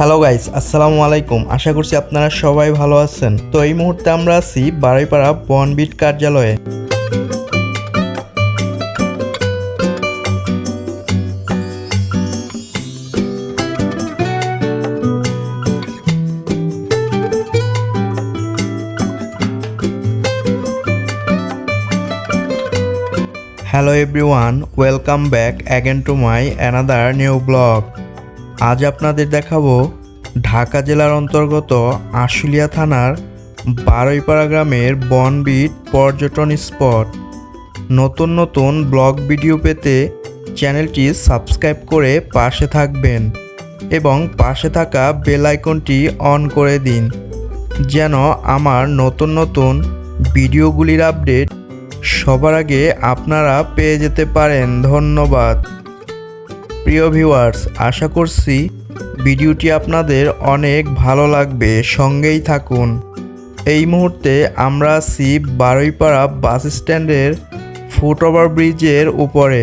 Hello guys আসসালামু আলাইকুম। আশা করছি আপনারা সবাই ভালো আছেন। তো এই মুহূর্তে আমরা আছি বারুইপাড়া বনবিট কার্যালয়ে। Hello everyone welcome back again to my another new blog আজ আপনাদের দেখাবো ঢাকা জেলার অন্তর্গত আশুলিয়া থানার বারুইপাড়া গ্রামের বনবিট পর্যটন স্পট। নতুন নতুন ব্লগ ভিডিও পেতে চ্যানেলটি সাবস্ক্রাইব করে পাশে থাকবেন এবং পাশে থাকা বেল আইকনটি অন করে দিন, যেন আমার নতুন নতুন ভিডিওগুলির আপডেট সবার আগে আপনারা পেয়ে যেতে পারেন। ধন্যবাদ। প্রিয় ভিউয়ার্স, আশা করছি ভিডিওটি আপনাদের অনেক ভালো লাগবে। সঙ্গেই থাকুন। এই মুহূর্তে আমরা আছি বারুইপাড়া বাস স্ট্যান্ডের ফুট ওভার ব্রিজের উপরে।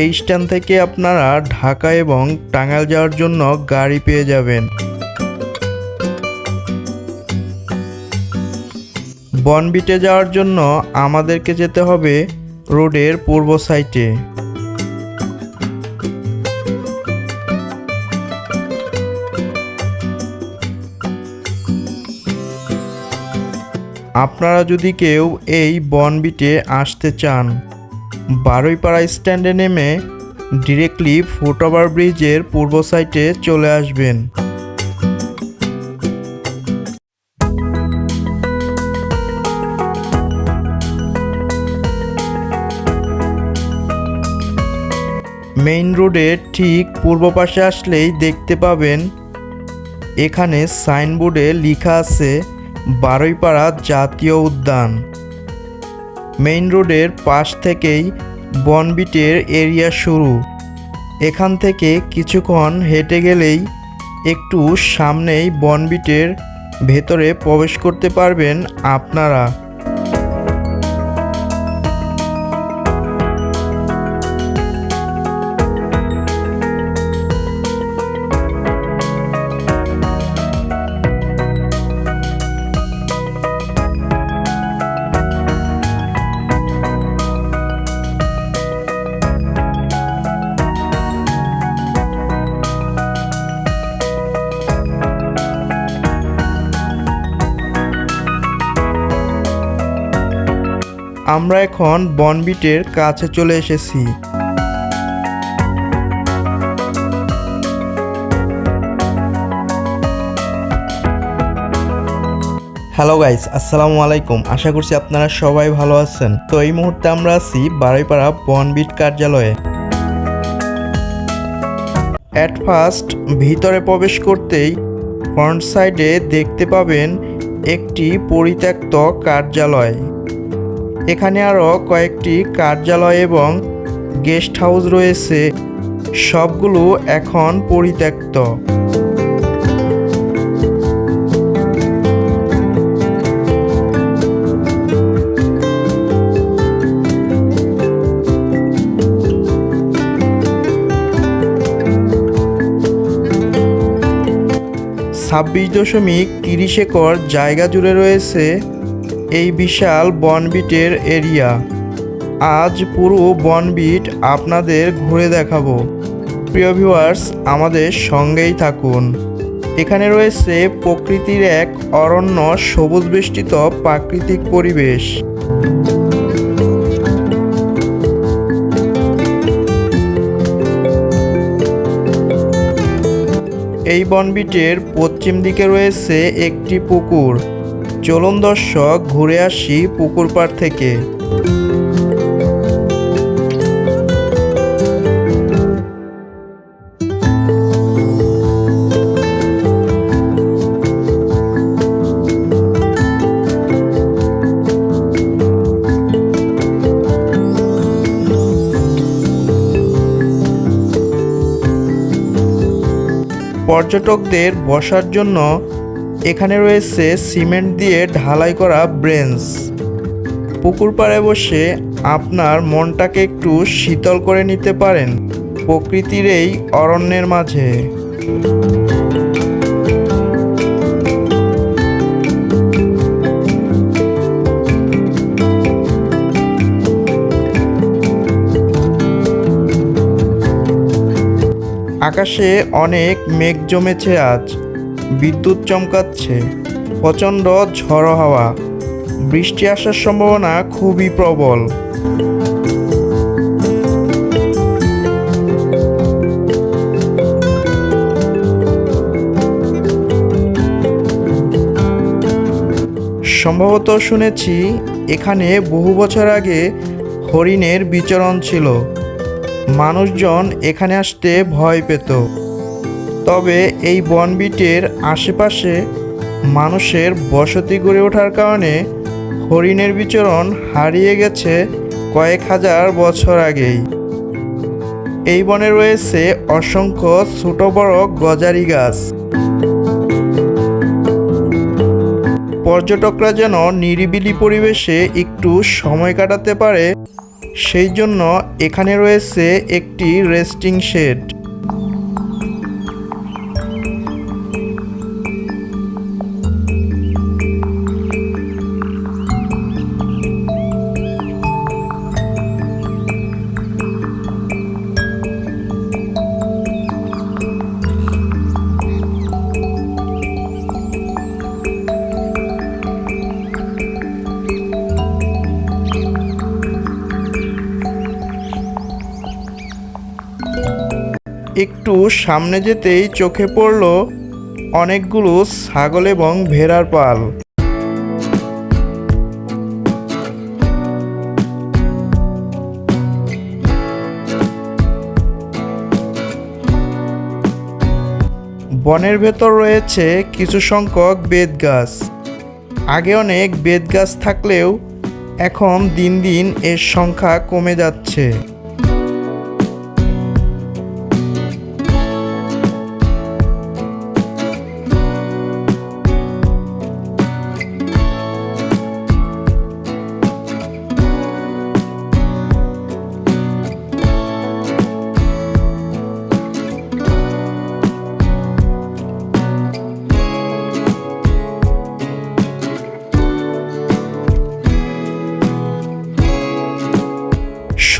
এই স্ট্যান্ড থেকে আপনারা ঢাকা এবং টাঙ্গাইল যাওয়ার জন্য গাড়ি পেয়ে যাবেন। বনবিটে যাওয়ার জন্য আমাদেরকে যেতে হবে রোডের পূর্ব সাইডে। আপনারা যদি কেউ এই বনবিটে আসতে চান, বারুইপাড়া স্ট্যান্ডে নেমে ডিরেক্টলি ফুটওভার ব্রিজের পূর্ব সাইডে চলে আসবেন। মেইন রোডের ঠিক পূর্ব পাশে আসলেই দেখতে পাবেন, এখানে সাইনবোর্ডে লেখা আছে বারুইপাড়া জাতীয় উদ্যান। মেইন রোডের পাশ থেকেই বনবিটের এরিয়া শুরু। এখান থেকে কিছুক্ষণ হেঁটে গেলেই একটু সামনেই বনবিটের ভেতরে প্রবেশ করতে পারবেন আপনারা। আমরা এখন বনবিটের কাছে চলে এসেছি। হ্যালো গাইস আসসালামু আলাইকুম। আশা করছি আপনারা সবাই ভালো আছেন। তো এই মুহূর্তে আমরা আছি বারুইপাড়া বনবিট কার্যালয়ে। অ্যাট ফার্স্ট ভিতরে প্রবেশ করতেই ফ্রন্ট সাইডে দেখতে পাবেন একটি পরিত্যক্ত কার্যালয়। এখানে আরও কয়েকটি কার্যালয় এবং গেস্ট হাউস রয়েছে। সবগুলো এখন পরিত্যক্ত। ছাব্বিশ দশমিক তিরিশ একর জায়গা জুড়ে রয়েছে এই বিশাল বনবিটের এরিয়া। আজ পুরো বনবিট আপনাদের ঘুরে দেখাবো। প্রিয় ভিউয়ার্স, আমাদের সঙ্গেই থাকুন। এখানে রয়েছে প্রকৃতির এক অরণ্য সবুজ বেষ্টিত প্রাকৃতিক পরিবেশ। এই বনবিটের পশ্চিম দিকে রয়েছে একটি পুকুর। চলুন দর্শক ঘুরে আসি পুকুর পাড় থেকে। পর্যটকদের বসার জন্য এখানে রয়েছে সিমেন্ট দিয়ে ঢালাই করা ব্রেঞ্চ। পুকুর পাড়ে বসে আপনার মনটাকে একটু শীতল করে নিতে পারেন প্রকৃতির এই অরণ্যের মাঝে। আকাশে অনেক মেঘ জমেছে আজ। বিদ্যুৎ চমকাচ্ছে, প্রচণ্ড ঝড়ো হাওয়া। বৃষ্টি আসার সম্ভাবনা খুবই প্রবল। সম্ভবত শুনেছি এখানে বহু বছর আগে হরিণের বিচরণ ছিল। মানুষজন এখানে আসতে ভয় পেত। তবে এই বনবিটের আশেপাশে মানুষের বসতি গড়ে ওঠার কারণে হরিণের বিচরণ হারিয়ে গেছে কয়েক হাজার বছর আগেই। এই বনে রয়েছে অসংখ্য ছোট বড় গজারি গাছ। পর্যটকরা যেন নিরিবিলি পরিবেশে একটু সময় কাটাতে পারে, সেই জন্য এখানে রয়েছে একটি রেস্টিং শেড। একটু সামনে যেতেই চোখে পড়ল অনেকগুলো ছাগল এবং ভেড়ার পাল। বনের ভেতর রয়েছে কিছু সংখ্যক বেত গাছ আগে অনেক বেত গাছ থাকলেও এখন দিন দিন এর সংখ্যা কমে যাচ্ছে।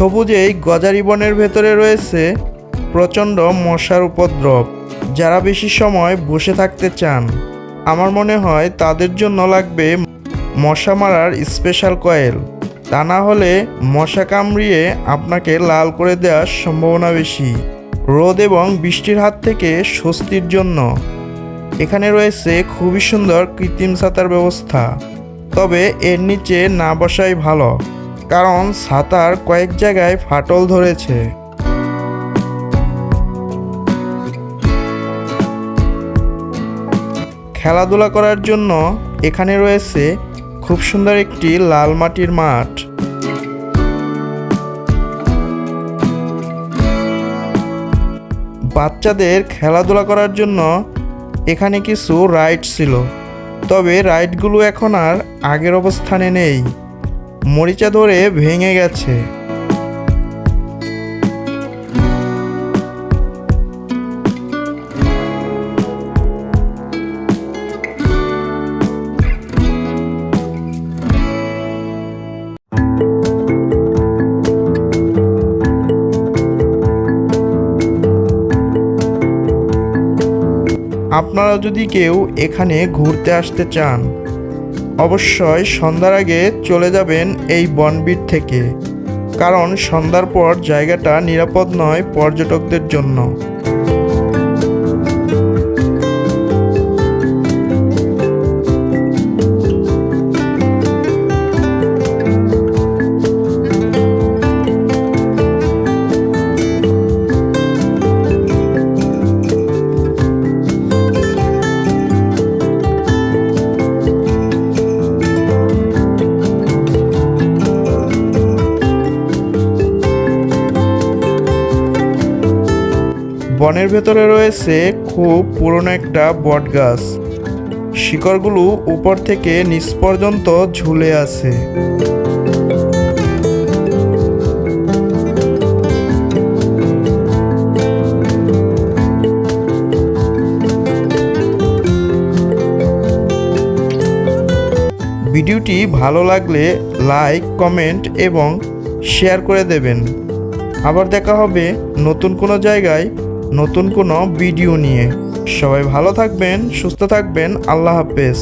সবুজ এই গজারি বনের ভেতরে রয়েছে প্রচণ্ড মশার উপদ্রব। যারা বেশি সময় বসে থাকতে চান, আমার মনে হয় তাদের জন্য লাগবে মশা মারার স্পেশাল কয়েল। তা না হলে মশা কামড়িয়ে আপনাকে লাল করে দেওয়ার সম্ভাবনা বেশি। রোদ এবং বৃষ্টির হাত থেকে স্বস্তির জন্য। এখানে রয়েছে খুবই সুন্দর কৃত্রিম ছাতার ব্যবস্থা। তবে এর নিচে না বসাই ভালো। কারণ ছাতার কয়েক জায়গায় ফাটল ধরেছে। খেলাধুলা করার জন্য এখানে রয়েছে খুব সুন্দর একটি লাল মাটির মাঠ। বাচ্চাদের খেলাধুলা করার জন্য এখানে কিছু রাইড ছিল, তবে রাইডগুলো এখন আর আগের অবস্থানে নেই। মরিচা ধরে ভেঙে গেছে। আপনারা যদি কেউ এখানে ঘুরতে আসতে চান অবশ্যই সন্ধ্যার আগে চলে যাবেন এই বনবিট থেকে। কারণ সন্ধ্যার পর জায়গাটা নিরাপদ নয় পর্যটকদের জন্য। বনের ভেতরে রয়েছে খুব পুরনো একটা বট গাছ শিকড়গুলো উপর থেকে নিচ পর্যন্ত ঝুলে আছে। ভিডিওটি ভালো লাগলে লাইক, কমেন্ট এবং শেয়ার করে দেবেন। আবার দেখা হবে নতুন কোনো জায়গায়। নতুন কোনো ভিডিও নিয়ে। সবাই ভালো থাকবেন সুস্থ থাকবেন আল্লাহ হাফেজ।